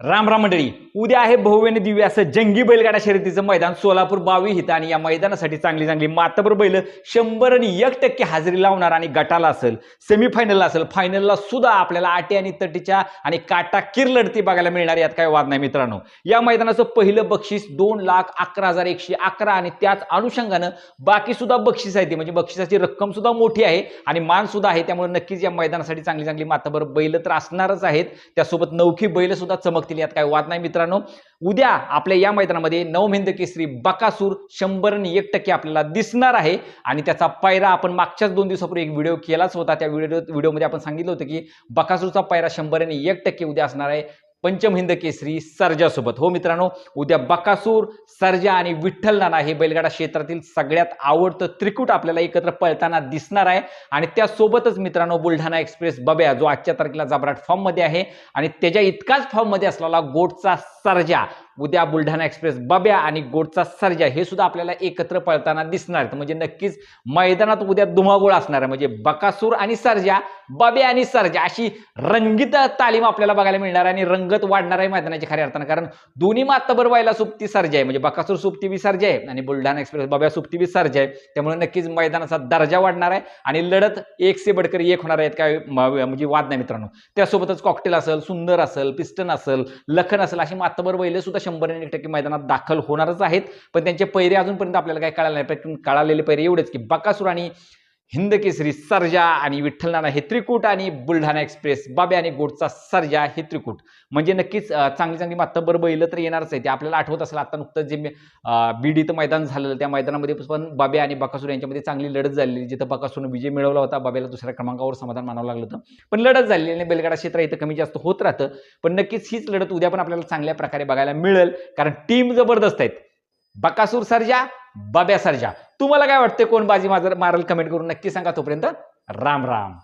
राम राम मंडळी. उद्या आहे भव्यने दिव्य असं जंगी बैलगाडा शर्यतीचं मैदान. सोलापूर बावी हिता आणि या मैदानासाठी चांगली चांगली मातबर बैल शंभर आणि एक टक्के हजेरी लावणार आणि गटाला असेल सेमीफायनलला असेल फायनलला सुद्धा आपल्याला आटे आणि तटीच्या आणि काटा किर लढती बघायला मिळणार यात काय वाद नाही मित्रांनो. या मैदानाचं पहिलं बक्षीस दोन लाख अकरा हजार एकशे अकरा आणि त्याच अनुषंगानं बाकी सुद्धा बक्षीस आहे ती. म्हणजे बक्षिसाची रक्कम सुद्धा मोठी आहे आणि मान सुद्धा आहे. त्यामुळे नक्कीच या मैदानासाठी चांगली चांगली मातबर बैल तर असणारच आहेत. त्यासोबत नवखी बैल सुद्धा चमकतील यात काय वाद नाही मित्रांनो. उद्या आपल्या या मैदानामध्ये नवमहिंद केसरी बकासूर शंभर आणि एक टक्के आपल्याला दिसणार आहे. आणि त्याचा पायरा आपण मागच्याच दोन दिवसापूर्वी एक व्हिडिओ केलाच होता. त्या व्हिडिओ व्हिडिओमध्ये आपण सांगितलं होतं की बकासूरचा पायरा शंभर आणि एक टक्के उद्या असणार आहे. पंचमहिंद केसरी सर्जासोबत. हो मित्रांनो उद्या बकासूर सर्जा आणि विठ्ठल नाना हे बैलगाडा क्षेत्रातील सगळ्यात आवडतं त्रिकूट आपल्याला एकत्र पळताना दिसणार आहे. आणि त्यासोबतच मित्रांनो बुलढाणा एक्सप्रेस बब्या जो आजच्या तारखेला जबराट फॉर्ममध्ये आहे. आणि त्याच्या इतकाच फॉर्ममध्ये असलेला गोटचा सर्जा उद्या बुलढाणा एक्सप्रेस बब्या आणि गोडचा सर्जा हे सुद्धा आपल्याला एकत्र पळताना दिसणार आहेत. म्हणजे नक्कीच मैदानात उद्या धुमागोळ असणार आहे. म्हणजे बकासूर आणि सर्जा बब्या आणि सर्जा अशी रंगीत तालीम आपल्याला बघायला मिळणार आहे आणि रंगत वाढणार आहे मैदानाची खऱ्या अर्थानं. कारण दोन्ही मातबर व्हायला सुप्ती सर्जा आहे. म्हणजे बकासूर सुप्ती बी सर्जा आहे आणि बुलढाणा एक्सप्रेस बब्या सुप्ती बी सर्जा आहे. त्यामुळे नक्कीच मैदानाचा दर्जा वाढणार आहे आणि लढत एक से बडकर एक होणार आहेत काय म- म्हणजे वाद नाही मित्रांनो. त्यासोबतच कॉकटेल असेल सुंदर असेल पिस्टन असेल लखन असेल अशी मातबर वहिले सुद्धा शंभर एक टक्के मैदानात दाखल होणारच आहेत. पण त्यांचे पैरे अजूनपर्यंत आपल्याला काय कळालं नाही. कळालेले पैरे एवढेच की बकासूर आणि हिंद केसरी सर्जा आणि विठ्ठलनाना हे त्रिकूट आणि बुलढाणा एक्सप्रेस बाबे आणि गोडचा सर्जा हे त्रिकूट म्हणजे नक्कीच चांगली चांगली मातब्बर बैल तर येणारच आहे ते आपल्याला आठवत असेल आता नुकतंच जे बीडीचं मैदान झालेलं त्या मैदानामध्ये पण बाबे आणि बकासूर यांच्यामध्ये चांगली लढत झालेली जिथं बकासूरनं विजय मिळवला होता बाबेला दुसऱ्या क्रमांकावर समाधान मानावं लागलं होतं. पण लढत झालेली आणि बेलगाडा क्षेत्र इथं कमी जास्त होत राहतं. पण नक्कीच हीच लढत उद्या पण आपल्याला चांगल्या प्रकारे बघायला मिळेल. कारण टीम जबरदस्त आहेत. बकासूर सर्जा बाब्या सर्जा. तुम्हाला काय वाटतं कोण बाजी माझं मारल? कमेंट करून नक्की सांगा तोपर्यंत. राम राम.